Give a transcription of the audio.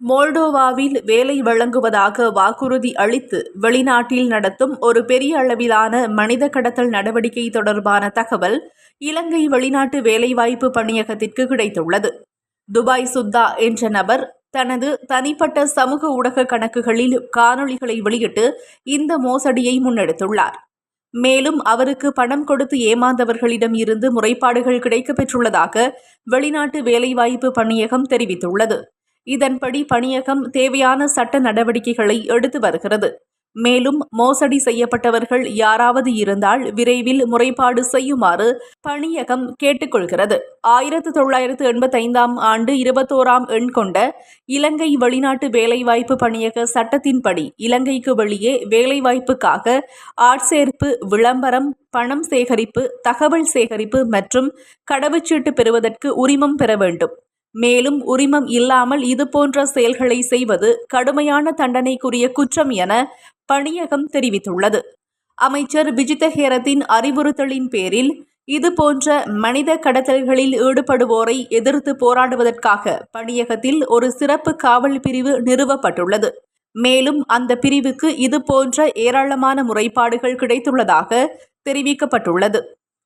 மோல்டோவாவில் வேலை வழங்குவதாக வாக்குறுதி அளித்து வெளிநாட்டில் நடத்தும் ஒரு பெரிய அளவிலான மனித கடத்தல் நடவடிக்கை தொடர்பான தகவல் இலங்கை வெளிநாட்டு வேலைவாய்ப்பு பணியகத்திற்கு கிடைத்துள்ளது. துபாய் சுத்தா என்ற நபர் தனது தனிப்பட்ட சமூக ஊடக கணக்குகளில் காணொளிகளை வெளியிட்டு இந்த மோசடியை முன்னெடுத்துள்ளார். மேலும் அவருக்கு பணம் கொடுத்து ஏமாந்தவர்களிடம் இருந்து முறைப்பாடுகள் கிடைக்கப்பெற்றுள்ளதாக வெளிநாட்டு வேலைவாய்ப்பு பணியகம் தெரிவித்துள்ளது. இதன்படி பணியகம் தேவையான சட்ட நடவடிக்கைகளை எடுத்து வருகிறது. மேலும் மோசடி செய்யப்பட்டவர்கள் யாராவது இருந்தால் விரைவில் முறைப்பாடு செய்யுமாறு பணியகம் கேட்டுக்கொள்கிறது. ஆயிரத்து தொள்ளாயிரத்து எண்பத்தைந்தாம் ஆண்டு இருபத்தோராம் எண் கொண்ட இலங்கை வெளிநாட்டு வேலைவாய்ப்பு பணியக சட்டத்தின்படி இலங்கைக்கு வெளியே வேலைவாய்ப்புக்காக ஆட்சேர்ப்பு விளம்பரம் பணம் சேகரிப்பு தகவல் சேகரிப்பு மற்றும் கடவுச்சீட்டு பெறுவதற்கு உரிமம் பெற வேண்டும். மேலும் உரிமம் இல்லாமல் இதுபோன்ற செயல்களை செய்வது கடுமையான தண்டனைக்குரிய குற்றம் என பணியகம் தெரிவித்துள்ளது. அமைச்சர் விஜிதஹேரத்தின் அறிவுறுத்தலின் பேரில் இதுபோன்ற மனித கடத்தல்களில் ஈடுபடுவோரை எதிர்த்து போராடுவதற்காக பணியகத்தில் ஒரு சிறப்பு காவல் பிரிவு நிறுவப்பட்டுள்ளது. மேலும் அந்த பிரிவுக்கு இதுபோன்ற ஏராளமான முறைப்பாடுகள் கிடைத்துள்ளதாக தெரிவிக்கப்பட்டுள்ளது.